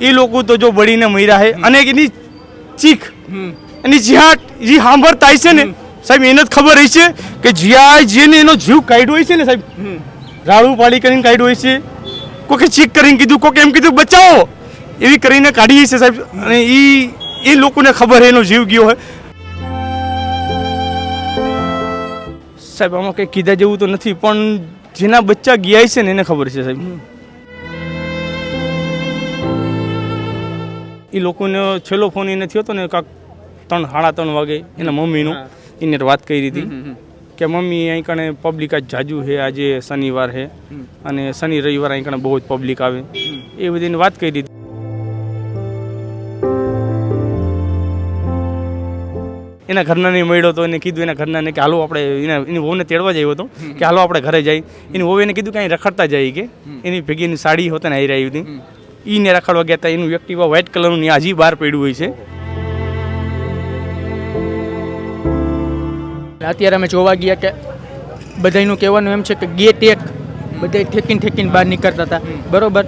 એ લોકો તો જો બળીને મર્યા છે અને એની ચીખ એની જ્યાં જે સાંભળતા છે ને સાહેબ એને જ ખબર હશે કે જ્યાં જેને એનો જીવ કાઢ્યો હોય છે ને સાહેબ રાડું પાડી કરીને કાઢ્યો હોય છે. કોકે ચીક કરીને કીધું કોકે એમ કીધું બચાવો. એવી કરીને કાઢી છે સાહેબ. અને એ એ લોકોને ખબર છે એનો જીવ ગયો હોય સાહેબ આમાં કંઈ કીધા જેવું તો નથી પણ જેના બચ્ચા ગયા છે ને એને ખબર છે સાહેબ. એ લોકોને છેલ્લો ફોન એને થયો હતો ને કાંક ત્રણ સાડા ત્રણ વાગે એના મમ્મીનો. એને વાત કરી હતી કે મમ્મી અહીં કણે પબ્લિક આજ જાજુ છે આજે શનિવાર છે અને શનિ રવિવાર અહીં કણે બહુ જ પબ્લિક આવે. એ બધી એને વાત કરી હતી એના ઘરના નહીં મળ્યો તો એને કીધું એના ઘરનાને કે હાલો આપણે એના એની વહુને તેડવા જયો હતો કે હાલો આપણે ઘરે જઈ. એની વહુ એને કીધું કે અહીં રખડતા જાય કે. એની ભેગી એની સાડી હોતે ને આવી હતી. ઈને રખાડવા ગયા હતા. એનું એક્ટિવા વ્હાઇટ કલરનું હજી બહાર પડ્યું હોય છે. અત્યારે અમે જોવા ગયા કે બધાયનું કહેવાનું એમ છે કે ગેટ એક બધા ઠેકીને ઠેકીને બહાર નીકળતા હતા. બરોબર?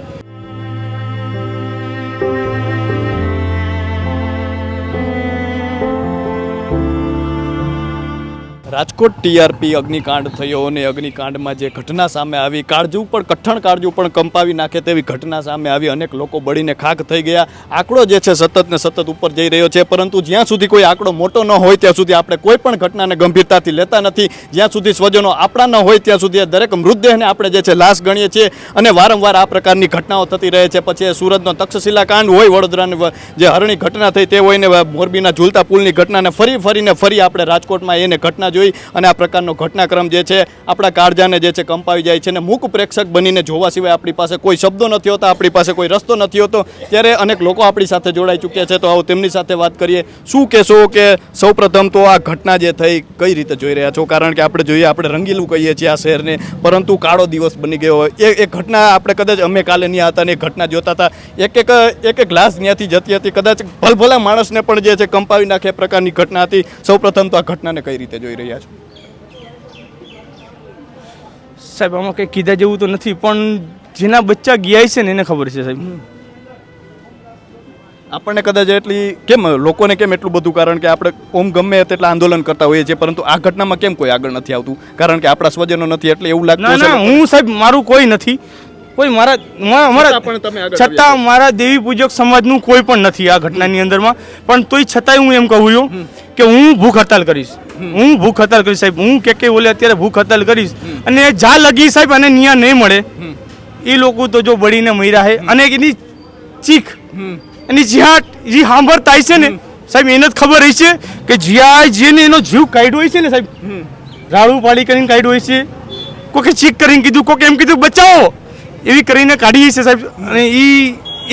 રાજકોટ ટીઆરપી અગ્નિકાંડ થયો અને અગ્નિકાંડમાં જે ઘટના સામે આવી, કાળજુ પણ કઠણ કાળજુ પણ કંપાવી નાખે તેવી ઘટના સામે આવી. અનેક લોકો બળીને ખાખ થઈ ગયા. આંકડો જે છે સતત ને સતત ઉપર જઈ રહ્યો છે, પરંતુ જ્યાં સુધી કોઈ આંકડો મોટો ન હોય, ત્યાં સુધી આપણે કોઈ પણ ઘટનાને ગંભીરતાથી લેતા નથી. જ્યાં સુધી સ્વજનો આપણા ન હોય, ત્યાં સુધી દરેક મૃતદેહને આપણે જે છે લાશ ગણીએ છીએ અને વારંવાર આ પ્રકારની ઘટનાઓ થતી રહે છે. પછી સુરતનો તક્ષશિલા કાંડ હોય, વડોદરાની જે હરણી ઘટના થઈ તે હોય ને મોરબીના ઝૂલતા પુલની ઘટનાને ફરી ફરીને ફરી આપણે રાજકોટમાં એને ઘટના જોઈ અને આ પ્રકારનો ઘટનાક્રમ જે છે, આપણા કાળજાને જે છે કંપાવી જાય છે અને મૂક પ્રેક્ષક બનીને જોવા સિવાય આપણી પાસે કોઈ શબ્દો નથી હોતા, આપણી પાસે કોઈ રસ્તો નથી હોતો. ત્યારે અનેક લોકો આપણી સાથે જોડાઈ ચૂક્યા છે. તો આવો તેમની સાથે વાત કરીએ. શું કહેશો કે સૌપ્રથમ તો આ ઘટના જે થઈ, કઈ રીતે જોઈ રહ્યા છો? કારણ કે આપણે જોઈએ, આપણે રંગીલું કહીએ છીએ આ શહેરને, પરંતુ કાળો દિવસ બની ગયો હોય. એ એ ઘટના આપણે કદાચ અમે કાલે નહીં હતા ને એ ઘટના જોતા હતા. એક એક એક એક ગ્લાસ ત્યાંથી જતી હતી. કદાચ ભલભલા માણસને પણ જે છે કંપાવી નાખે પ્રકારની ઘટના હતી. સૌપ્રથમ તો આ ઘટનાને કઈ રીતે જોઈ રહ્યા છો. સાહેબ આમાં કંઈ કીધા જેવું તો નથી પણ જેના બચ્ચા ગયા છે ને એને ખબર છે સાહેબ. આપણને કદાચ એટલી કેમ લોકોને કેમ એટલું બધું? કારણ કે આપણે ઓમ ગમે તેટલા આંદોલન કરતા હોઈએ છીએ પરંતુ આ ઘટનામાં કેમ કોઈ આગળ નથી આવતું? કારણ કે આપણા સ્વજનો નથી એટલે એવું લાગતું ના હું સાહેબ મારું કોઈ નથી. કોઈ મારા મા- મારા છતાં પણ તમે આગળ છતાં મારા દેવી પૂજક સમાજનું કોઈ પણ નથી આ ઘટનાની અંદરમાં. પણ તોય છતાંય હું એમ કહું છું કે હું ભૂખ હડતાલ કરીશ. હું ભૂખ હડતાલ કરીશ સાહેબ. હું કે કે ઓલે અત્યારે ભૂખ હડતાલ કરીશ. અને જા લગી સાહેબ અને ન્યા નહીં મળે. એ લોકો તો જો બળીને મર્યા છે અને એની ચીખ, એની જ્યાં જે સાંભળતા હશે ને. સાહેબ, એને જ ખબર હશે કે જ્યાં જેને એનો જીવ કાઢ્યો હોય છે ને સાહેબ. રાડું પાડી કરીને કાઢ્યો હોય છે. કોકે ચીક કરીને કીધું, કોકે એમ કીધું, બચાવો. એવી કરીને કાઢી છે સાહેબ. અને એ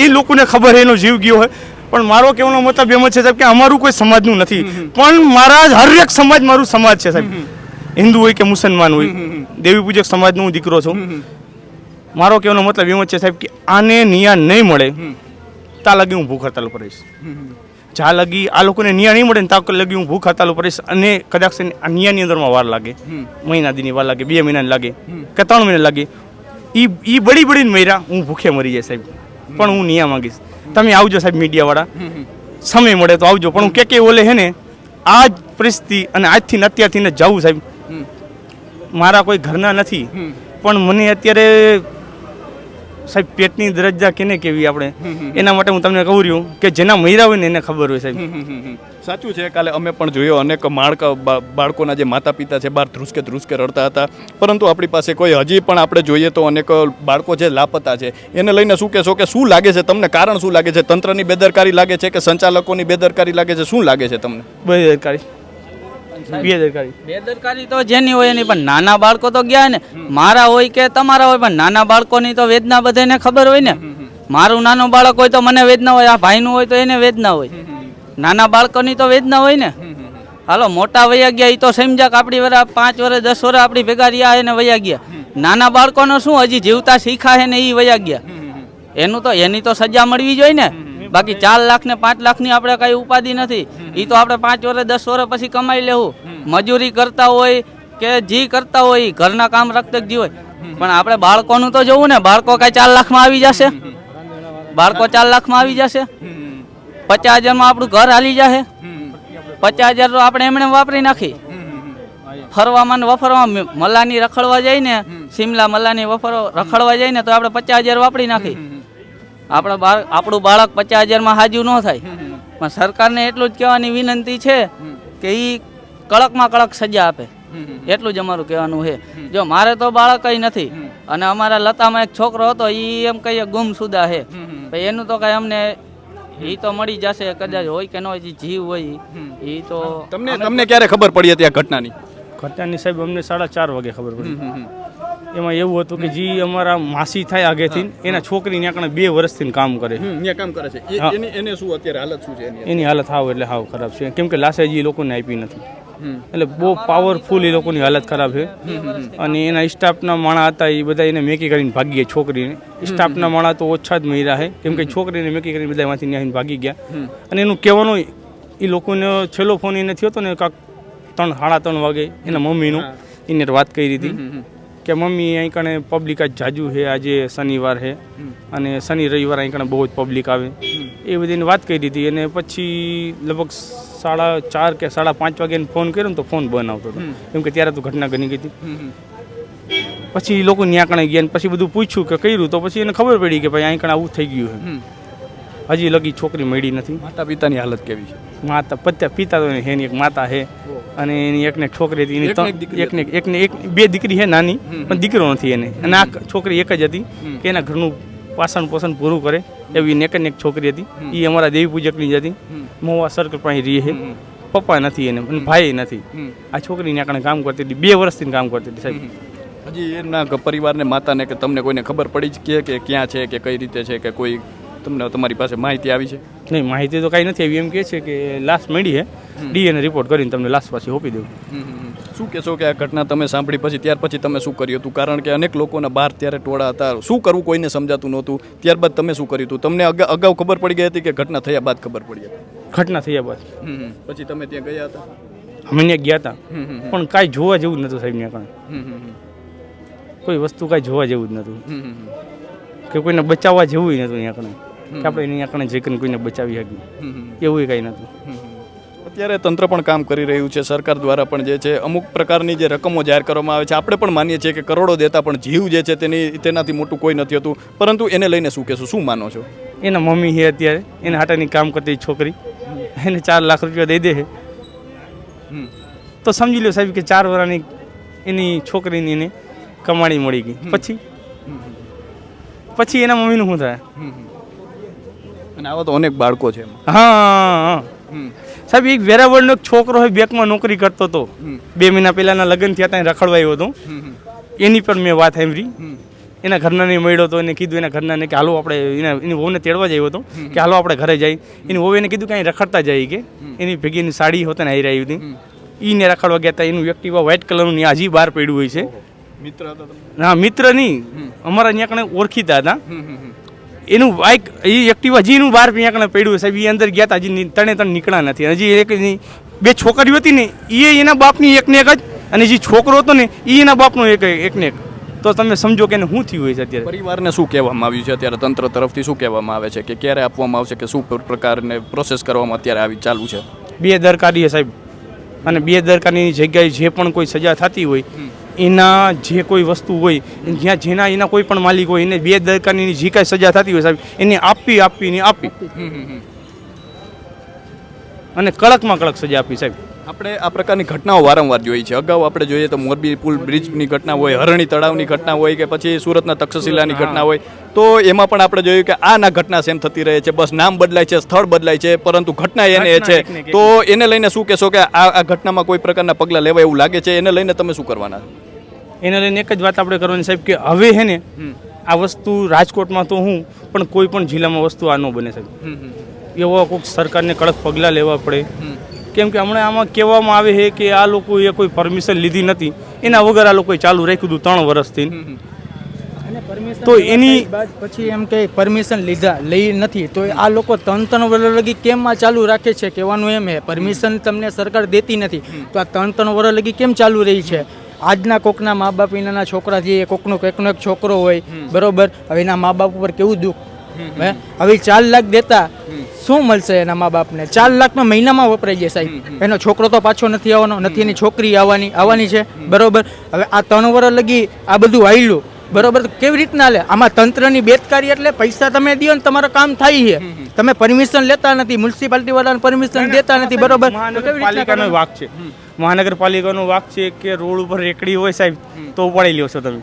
એ લોકોને ખબર છે એનો જીવ ગયો હોય પણ મારો કહેવાનો મતલબ એમ જ છે સાહેબ કે અમારું કોઈ સમાજનું નથી. પણ મારા જ હરેક સમાજ મારું સમાજ છે સાહેબ. હિન્દુ હોય કે મુસલમાન હોય. દેવી પૂજક સમાજનો હું દીકરો છું. મારો કહેવાનો મતલબ એમ જ છે સાહેબ કે આને ન્યાય નહીં મળે ત્યાં લગી હું ભૂખ હડતાલ કરીશ જ્યાં લગી આ લોકોને ન્યાય નહીં મળે ને ત્યાં લગી હું ભૂખ હડતાલ કરીશ અને કદાચ ન્યાયની અંદરમાં વાર લાગે. મહિના દીની વાર લાગે બે મહિનાની લાગે કે ત્રણ મહિના લાગે. એ એ બળી બળીને મર્યા હું ભૂખે મરી જાય સાહેબ. પણ હું ન્યાય માંગીશ. તમે આવજો સાહેબ મીડિયાવાળા. સમય મળે તો આવજો. પણ હું કે કે ઓલે હે ને આ જ પરિસ્થિતિ અને આજથી ને અત્યારથી ને જવું સાહેબ. મારા કોઈ ઘરના નથી. પણ મને અત્યારે સાહેબ પેટની દરજ્જા કેને કેવી આપણે? એના માટે હું તમને કહું રહ્યું કે જેના મર્યા હોય ને એને ખબર હોય સાહેબ. સાચું છે કાલે અમે પણ જોયો અનેક માળકા બાળકોના જે માતા પિતા છે બહાર ધ્રુસકે ધ્રુસકે રડતા હતા. પરંતુ આપણી પાસે કોઈ હજી પણ આપણે જોઈએ તો અનેક બાળકો છે લાપતા છે એને લઈને શું કહેશો કે શું લાગે છે તમને? કારણ શું લાગે છે? તંત્રની બેદરકારી લાગે છે કે સંચાલકોની બેદરકારી લાગે છે? શું લાગે છે તમને? બેદરકારી. બેદરકારી બેદરકારી તો જેની હોય એની પણ નાના બાળકો તો ગયા ને. મારા હોય કે તમારા હોય પણ નાના બાળકોની તો વેદના બધાને ખબર હોય ને. મારું નાનું બાળક હોય તો મને વેદના હોય આ ભાઈનું હોય તો એને વેદના હોય. નાના બાળકોની તો વેદના હોય ને. હાલો મોટા વયા ગયા એ તો સમજાક આપણી વરા પાંચ વર્ષ દસ વર્ષ આપણી ભેગા રહ્યા એને વયા ગયા. નાના બાળકોનો શું હજી જીવતા શીખા છે ને એ વયા ગયા. એનું તો એની તો સજા મળવી જોઈએ ને. બાકી ચાર લાખ ને પાંચ લાખની આપણે કઈ ઉપાધિ નથી. એ તો આપણે પાંચ વર્ષ દસ વર્ષ પછી કમાઈ લેવું. મજૂરી કરતા હોય કે જી કરતા હોય ઘરના કામ રખતક જી હોય. પણ આપણે બાળકોનું તો જોવું ને બાળકો કઈ ચાર લાખમાં આવી જશે? બાળકો ચાર લાખમાં આવી જશે? પચાસ હજારમાં આપણું ઘર હાલી જશે પચાસ હજાર તો આપણે એમણે વાપરી નાખી. ફરવામાં ને વફરવામાં મલાની રખડવા જાય ને શિમલા મલાની વફરો રખડવા જાય ને તો આપણે પચાસ હજાર વાપરી નાખી. આપણા બાળક આપણું બાળક પચાસ હજારમાં હાજુ ન થાય. પણ સરકારને એટલું જ કહેવાની વિનંતી છે કે એ કડકમાં કડક સજા આપે. એટલું જ અમારું કહેવાનું છે. જો મારે તો બાળક કંઈ નથી અને અમારા લતામાં એક છોકરો હતો એ એમ કહીએ ગુમસુદા છે. પછી એનું તો કઈ અમને એ તો મળી જશે કદાચ હોય કે ન હોય જીવ હોય. એ તો તમને તમને ક્યારે ખબર પડી હતી આ ઘટનાની? ઘટનાની સાહેબ અમને સાડા ચાર વાગે ખબર પડી. એમાં એવું હતું કે જે અમારા માસી થાય આગેથી એના છોકરી ત્યાં કણે બે વર્ષથી કામ કરે. અહીંયા કામ કરે છે. એની એને શું અત્યારે હાલત શું છે એની? હાલત હાવ એટલે હાવ ખરાબ છે. કેમ કે લાસાજી લોકોને આપી નથી. એટલે બહુ પાવરફુલ એ લોકોની હાલત ખરાબ છે. અને એના સ્ટાફના માણા હતા એ બધા એને મેકી કરીને ભાગી ગયા છોકરીને. સ્ટાફના માણા તો ઓછા જ મર્યા છે. કેમ કે છોકરીને મેકી કરીને બધા એમાંથી ન્યાહીને ભાગી ગયા. અને એનું કહેવાનું એ લોકોને છેલ્લો ફોન એને થયો હતો ને કાંક ત્રણ સાડા ત્રણ વાગે એના મમ્મીનું. એને વાત કરી હતી. કે મમ્મી અહીં કણે પબ્લિક આજ જાજુ છે આજે શનિવાર છે અને શનિ રવિવાર અહીં કણે બહુ જ પબ્લિક આવે. એ બધીની વાત કરી હતી અને પછી લગભગ સાડા ચાર કે સાડા પાંચ વાગે ફોન કર્યો ને તો ફોન બંધ આવતો હતો. કેમ કે ત્યારે તો ઘટના ઘણી ગઈ હતી પછી લોકો ન્યાકણે ગયા પછી બધું પૂછ્યું કે કર્યું તો પછી એને ખબર પડી કે ભાઈ અહીં આવું થઈ ગયું છે હજી લગી છોકરી મળી નથી. માતા પિતાની હાલત કેવી છે? માતા પત્યા પિતા તો એની એક માતા છે. અને એની એકને એક છોકરી હતી એની એકને એકને એક- બે દીકરી છે નાની પણ દીકરો નથી એને. અને આ છોકરી એક જ હતી કે એના ઘરનું પાસણ પોષણ પૂરું કરે એવી એક ને એક છોકરી હતી. એ અમારા દેવી પૂજકની જ હતી. મોવા સર્કલ પાસે રહી છે. પપ્પા નથી એને અને ભાઈ નથી. આ છોકરીને આપણે કામ કરતી હતી બે વર્ષથી કામ કરતી હતી સાહેબ. હજી એમના પરિવારને માતાને કે તમને કોઈને ખબર પડી જ કે કે ક્યાં છે કે કઈ રીતે છે કે કોઈ તમને તમારી પાસે માહિતી આવી છે? નહીં માહિતી તો કાંઈ નથી. આવી એમ કહે છે કે લાશ મળી છે. ડીએનએ રિપોર્ટ કરીને તમને લાશ પાછી હોપી દઉં. શું કહેશો કે આ ઘટના તમે સાંભળી પછી ત્યાર પછી તમે શું કર્યું હતું? કારણ કે અનેક લોકોના બહાર ત્યારે ટોળા હતા. શું કરવું કોઈને સમજાતું નહોતું? ત્યારબાદ તમે શું કર્યું હતું? તમને અગાઉ ખબર પડી ગઈ હતી કે ઘટના થયા બાદ ખબર પડી હતી? ઘટના થયા બાદ. પછી તમે ત્યાં ગયા હતા? અમે ત્યાં ગયા હતા. પણ કાંઈ જોવા જેવું જ નહોતું સાહેબ ત્યાં કોઈ. વસ્તુ કાંઈ જોવા જેવું જ નહોતું કે કોઈને બચાવવા જેવું નહોતું ત્યાં કણે કે આપણે એની આંકણે જે કરીને કોઈને બચાવી શકીએ. એવું કાંઈ નહોતું. અત્યારે તંત્ર પણ કામ કરી રહ્યું છે સરકાર દ્વારા પણ જે છે અમુક પ્રકારની જે રકમો જાહેર કરવામાં આવે છે આપણે પણ માનીએ છીએ કે કરોડો દેતા પણ જીવ જે છે તેની તેનાથી મોટું કોઈ નથી હતું. પરંતુ એને લઈને શું કહેશું? શું માનો છો? એના મમ્મી છે અત્યારે એના હાટાની કામ કરતી છોકરી. એને ચાર લાખ રૂપિયા દઈ દે છે. તો સમજી લો સાહેબ કે ચાર વર્ષની એની છોકરીની એને કમાણી મળી ગઈ. પછી? પછી એના મમ્મીનું શું થાય? અને આવા તો અનેક બાળકો છે હા હા સાહેબ એક વેરાવળનો એક છોકરો હોય બેંકમાં નોકરી કરતો હતો. બે મહિના પહેલાના લગ્ન થયા ત્યાં રખડવાયો હતો. એની પર મેં વાત સાંભળી. એના ઘરનાને મળ્યો હતો એને કીધું એના ઘરનાને કે હાલો આપણે એના એની વહુને તેડવા જયો હતો. કે હાલો આપણે ઘરે જઈ. એની વહુ એને કીધું કે અહીં રખડતા જાય કે. એની ભેગી એની સાડી હોતા ને આવી હતી. એને રખડવા ગયા હતા. એનું એક્ટિવા વ્હાઇટ કલરનું ત્યાં હજી બહાર પડ્યું હોય છે. મિત્ર હતા તમે? મિત્ર નહીં. અમારા ત્યાં કણે ઓળખીતા હતા. એનું બાઇક એ એક્ટિવા જીનું બહાર ત્યાં પડ્યું સાહેબ એ અંદર ગયા હતા હજી તણે ત્રણ નીકળ્યા નથી. હજી એક બે છોકરીઓ હતી ને એ એના બાપની એકને એક જ અને જે છોકરો હતો ને એ એના બાપનો એક એકને એક. તો તમે સમજો કે શું થયું હોય છે અત્યારે? પરિવારને શું કહેવામાં આવ્યું છે? અત્યારે તંત્ર તરફથી શું કહેવામાં આવે છે કે ક્યારે આપવામાં આવશે કે શું પ્રકારને પ્રોસેસ કરવામાં અત્યારે આવી ચાલુ છે? બે દરકારી સાહેબ. અને બે દરકારીની જગ્યાએ જે પણ કોઈ સજા થતી હોય એના જે કોઈ વસ્તુ હોય જ્યાં જેના એના કોઈ પણ માલિક હોય એને બે દરકારની જે કાંઈ સજા થતી હોય સાહેબ એને આપી આપી ને આપી. અને કડકમાં કડક સજા આપી સાહેબ. આપણે આ પ્રકારની ઘટનાઓ વારંવાર જોઈ છે. અગાઉ આપણે જોઈએ તો મોરબી પુલ બ્રિજની ઘટના હોય હરણી તળાવની ઘટના હોય કે પછી સુરતના તક્ષશિલાની ઘટના હોય તો એમાં પણ આપણે જોયું કે આ ના ઘટના સેમ થતી રહે છે. બસ નામ બદલાય છે સ્થળ બદલાય છે પરંતુ ઘટના એને એ છે. તો એને લઈને શું કહેશો કે આ આ ઘટનામાં કોઈ પ્રકારના પગલાં લેવાય એવું લાગે છે? એને લઈને તમે શું કરવાના? એને લઈને એક જ વાત આપણે કરવાની સાહેબ કે હવે હે ને આ વસ્તુ રાજકોટમાં તો હું પણ કોઈ પણ જિલ્લામાં વસ્તુ આ ન બને સાહેબ. એવા કોઈક સરકારને કડક પગલાં લેવા પડે. કેમ કે હમણાં આમાં કહેવામાં આવે છે કે આ લોકોએ કોઈ પરમિશન લીધી નથી. એના વગર આ લોકોએ ચાલુ રાખ્યું હતું ત્રણ વર્ષથી. તો એની- બાદ પછી એમ કે પરમિશન લીધા લઈ નથી. તો આ લોકો ત્રણ ત્રણ વર્ષ લગી કેમ આ ચાલુ રાખે છે? કહેવાનું એમ હે પરમિશન તમને સરકાર દેતી નથી. તો આ ત્રણ ત્રણ વર્ષ લગી કેમ ચાલુ રહી છે? આજના કોકના મા બાપ એના છોકરા જે કોકનો કોઈકનો એક છોકરો હોય બરોબર? હવે એના મા બાપ ઉપર કેવું દુઃખ? હવે ચાર લાખ દેતા શું મળશે એના મા બાપને? ચાર લાખમાં મહિનામાં વપરાઈ જાય સાહેબ. એનો છોકરો તો પાછો નથી આવવાનો નથી એની છોકરી આવવાની આવવાની છે. બરોબર? હવે આ ત્રણ વર્ષ લગી આ બધું આવેલું બરોબર? તો કેવી રીતના લે? આમાં તંત્રની બેદકારી એટલે પૈસા તમે દો ને તમારું કામ થાય છે. તમે પરમિશન લેતા નથી મ્યુનિસિપાલિટી વાળાને પરમિશન દેતા નથી બરોબર? મહાનગરપાલિકાનો વાક છે. મહાનગરપાલિકાનો વાક છે કે રોડ ઉપર રેકડી હોય સાહેબ તો ઉપાડી લ્યો છો તમે.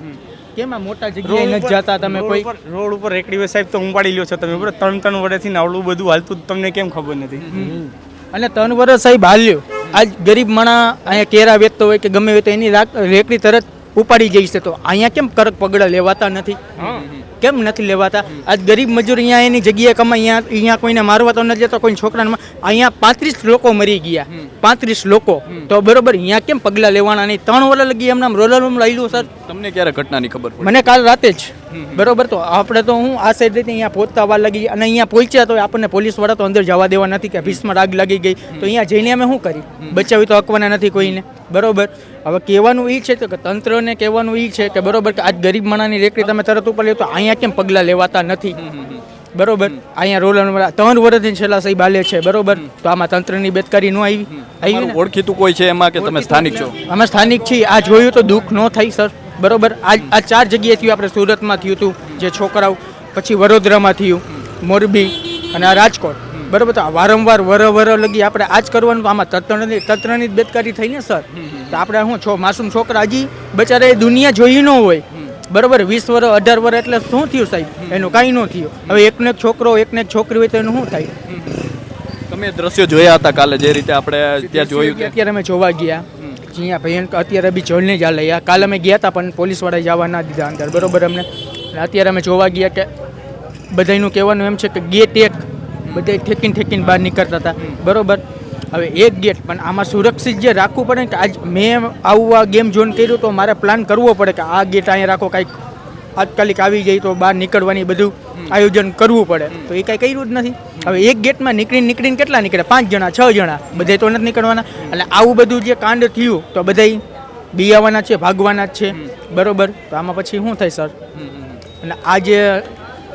કેમ મોટા જગ્યાએ નથી જતા તમે કોઈ? રોડ ઉપર રેકડી હોય સાહેબ તો ઉપાડી લ્યો છો તમે બરાબર? ત્રણ ત્રણ વર્ષથી આવડું બધું હાલતું તમને કેમ ખબર નથી? અને ત્રણ વર્ષ સાહેબ હાલ્યો. આજ ગરીબ માણા અહીંયા કેરા વેચતો હોય કે ગમે હોય તો એની રાક- રેકડી તરત ઉપાડી જઈશે તો અહીંયા કેમ કરક પગડા લેવાતા નથી? કેમ નથી લેવાતા? આજ ગરીબ મજૂર અહીંયા એની જગ્યાએ કમાય અહીંયા અહીંયા કોઈને મારવા તો નથી જતો કોઈ છોકરાને અહીંયા પાંત્રીસ લોકો મરી ગયા. પાંત્રીસ લોકો. તો બરોબર અહીંયા કેમ પગલા લેવાના નહીં? ત્રણ વર્ષ લગી એમના રોલર લાવ્યું સર તમને ક્યારે ઘટનાની ખબર મને કાલ રાતે જ. બરોબર તો આપણે તો હું આ સાઈડ રીતે અહીંયા પહોંચતા વાર લાગી અને અહીંયા પહોંચ્યા તો આપણને પોલીસવાળા તો અંદર જવા દેવા નથી કે ભીસમાં આગ લાગી ગઈ. તો અહીંયા જઈને અમે શું કરી? બચાવી તો હકવાના નથી કોઈને. બરોબર. હવે કહેવાનું એ છે કે તંત્રને કહેવાનું એ છે કે બરોબર કે આજ ગરીબ માણાની રેકડી તમે તરત ઉપર લે તો અહીંયા કેમ પગલાં લેવાતા નથી? બરોબર? અહીંયા રોલર ત્રણ વર્ષથી છેલ્લા સહી બાલે છે બરોબર? તો આમાં તંત્રની બેદકારી ન આવી. આવી ઓળખીતું કોઈ છે એમાં કે તમે સ્થાનિક છો? અમે સ્થાનિક છીએ. આ જોયું તો દુઃખ ન થાય સર. બરોબર? આ આ ચાર જગ્યાએ થયું આપણે સુરતમાં થયું હતું જે છોકરાઓ પછી વડોદરામાં થયું મોરબી અને આ રાજકોટ. બરોબર? તો આ વારંવાર વર વર લગી આપણે આ જ કરવાનું તો આમાં તંત્રની તંત્રની જ બેદકારી થઈ ને સર? તો આપણે શું છો માસૂમ છોકરા હજી બચારા એ દુનિયા જોઈ ન હોય. બરોબર વીસ વર્ષ અઢાર વર્ષ એટલે શું થયું સાહેબ? એનું કાંઈ ન થયું. હવે એકનો એક છોકરો એકને એક છોકરી હોય તો એનું શું થાય? તમે દ્રશ્યો જોયા હતા કાલે જે રીતે આપણે ત્યાં જોયું કે અત્યારે અમે જોવા ગયા. જ્યાં ભયંકર અત્યારે બી જળને જ હાલે કાલે અમે ગયા હતા પણ પોલીસવાળા જવા ના દીધા અંદર. બરોબર અમને? અત્યારે અમે જોવા ગયા કે બધાયનું કહેવાનું એમ છે કે ગેટ એક. બધા ઠેકીને ઠેકીને બહાર નીકળતા હતા. બરોબર? હવે એક ગેટ પણ આમાં સુરક્ષિત જે રાખવું પડે કે આજ મેં આવું આ ગેમ જોઈન કર્યું તો મારે પ્લાન કરવો પડે કે આ ગેટ અહીંયા રાખો કાંઈક તાત્કાલિક આવી જાય તો બહાર નીકળવાની બધું આયોજન કરવું પડે. તો એ કાંઈ કર્યું જ નથી. હવે એક ગેટમાં નીકળીને નીકળીને કેટલા નીકળે પાંચ જણા છ જણા. બધે તો નથી નીકળવાના. એટલે આવું બધું જે કાંડ થયું તો બધાય બિયાવાના છે ભાગવાના જ છે. બરોબર? તો આમાં પછી શું થાય સર? અને આજે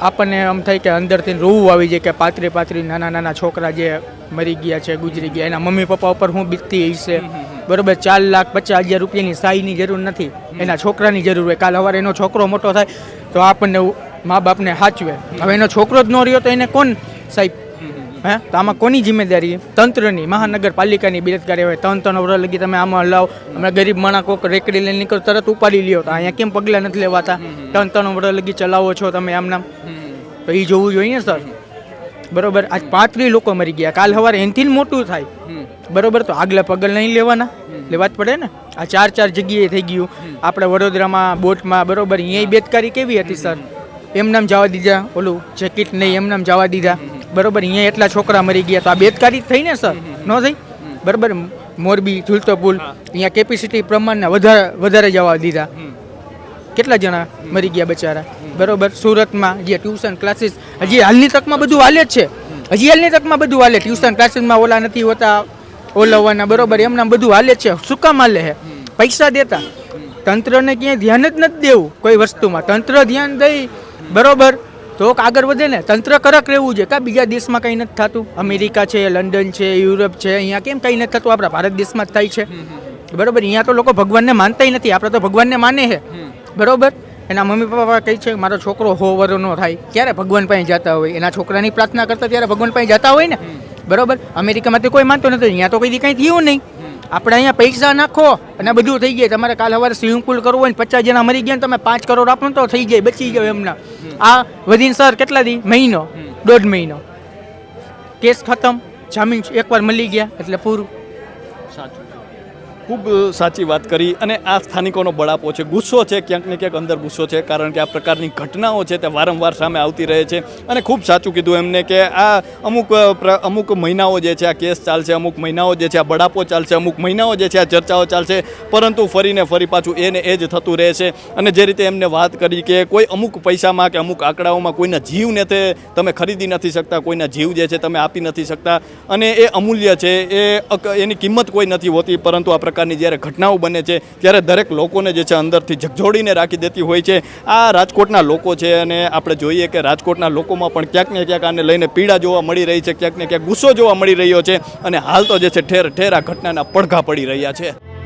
આપણને આમ થાય કે અંદરથી રોવું આવી જાય કે પાતરી પાતરી નાના નાના છોકરા જે મરી ગયા છે, ગુજરી ગયા. એના મમ્મી પપ્પા ઉપર હું બીતતી હશે બરોબર, ચાર લાખ પચાસ હજાર રૂપિયાની સાઈની જરૂર નથી. એના છોકરાની જરૂર હોય. કાલ સવારે એનો છોકરો મોટો થાય તો આપણને મા બાપને સાચવે હવે એનો છોકરો જ ન રહ્યો તો એને કોણ સાહેબ? હે? તો આમાં કોની જિમ્મેદારી? તંત્રની, મહાનગરપાલિકાની બેદકારી હોય. ત્રણ ત્રણ વર્ષ લગી તમે આમાં હલાવ અમે ગરીબ માણા કોક રેકડી લઈને નીકળો, તરત ઉપાડી લ્યો. તો અહીંયા કેમ પગલાં નથી લેવાતા? ત્રણ ત્રણ વર્ષ લગી ચલાવો છો તમે આમ નામ તો એ જોવું જોઈએ ને, સર? બરોબર? આજ પાંત્રીસ લોકો મરી ગયા. કાલ સવારે એનથી મોટું થાય. બરોબર? તો આગલા પગલ નહીં લેવાના. લેવા જ પડે ને? આ ચાર ચાર જગ્યાએ થઈ ગયું. આપણે વડોદરામાં બોટમાં બરોબર? અહીંયા બેદકારી કેવી હતી સર? એમ નામ જવા દીધા. ઓલું જેકેટ નહીં એમ નામ જવા દીધા. બરોબર? અહીંયા એટલા છોકરા મરી ગયા. તો આ બેદકારી થઈ ને સર? ન થઈ? બરોબર? મોરબી ઝૂલતો પુલ અહીંયા કેપેસિટી પ્રમાણના વધારે વધારે જવા દીધા. કેટલા જણા મરી ગયા બચારા? બરોબર, સુરતમાં જે ટ્યુશન ક્લાસીસ હજી હાલની તકમાં બધું હાલે જ છે. હજી હાલની તકમાં બધું હાલે. ટ્યુશન ક્લાસીસમાં ઓલા નથી હોતા, ઓલવવાના, બરોબર એમના બધું હાલે છે. શું કામ હાલે છે પૈસા દેતા. તંત્રને ક્યાંય ધ્યાન જ નથી દેવું કોઈ વસ્તુમાં. તંત્ર ધ્યાન દઈ, બરોબર, તો આગળ વધે ને. તંત્ર કરક રહેવું છે કા બીજા દેશમાં કંઈ નથી થતું? અમેરિકા છે, લંડન છે, યુરોપ છે, અહીંયા કેમ કંઈ નથી થતું? આપણા ભારત દેશમાં જ થાય છે. બરોબર, અહીંયા તો લોકો ભગવાનને માનતાય નથી. આપણે તો ભગવાનને માને છે બરોબર? એના મમ્મી પપ્પા કહે છે મારો છોકરો હો ન થાય. ક્યારે ભગવાન પાસે જતા હોય? એના છોકરાની પ્રાર્થના કરતા ત્યારે ભગવાન પાસે જતા હોય ને? બરોબર? અમેરિકામાં તો કોઈ માનતો નથી. અહીંયા તો કઈ કંઈ થયું નહીં. આપણે અહીંયા પૈસા નાખો અને બધું થઈ જાય. તમારે કાલ સવારે સ્વિમિંગ પુલ કરવું હોય ને પચાસ જણા મરી ગયા ને તમે પાંચ કરોડ આપો તો થઈ જાય બચી ગયો એમના. આ વધીને સર કેટલા દી? મહિનો. દોઢ મહિનો. કેસ ખતમ. જામીન એકવાર મળી ગયા એટલે પૂરું. ખૂબ સાચી વાત કરી અને આ સ્થાનિકોનો બળાપો છે. ગુસ્સો છે, ક્યાંક ને ક્યાંક અંદર ગુસ્સો છે, કારણ કે આ પ્રકારની ઘટનાઓ છે તે વારંવાર સામે આવતી રહે છે. અને ખૂબ સાચું કીધું એમને કે આ અમુક અમુક મહિનાઓ જે છે, આ કેસ ચાલશે, અમુક મહિનાઓ જે છે, આ બળાપો ચાલશે, અમુક મહિનાઓ જે છે, આ ચર્ચાઓ ચાલશે, પરંતુ ફરીને ફરી પાછું એને એ જ થતું રહે છે. અને જે રીતે એમને વાત કરી કે કોઈ અમુક પૈસામાં કે અમુક આંકડાઓમાં કોઈના જીવને તે તમે ખરીદી નથી શકતા, કોઈના જીવ જે છે, તમે આપી નથી શકતા. અને એ અમૂલ્ય છે, એ એની કિંમત કોઈ નથી હોતી, પરંતુ આ પ્રકાર પ્રકારની જ્યારે ઘટનાઓ બને છે, ત્યારે દરેક લોકોને જે છે અંદરથી ઝકઝોડીને રાખી દેતી હોય છે. આ રાજકોટના લોકો છે અને આપણે જોઈએ કે રાજકોટના લોકોમાં પણ ક્યાંક ને ક્યાંક આને લઈને પીડા જોવા મળી રહી છે, ક્યાંક ને ક્યાંક ગુસ્સો જોવા મળી રહ્યો છે અને હાલ તો જે છે ઠેર ઠેર આ ઘટનાના પડઘા પડી રહ્યા છે.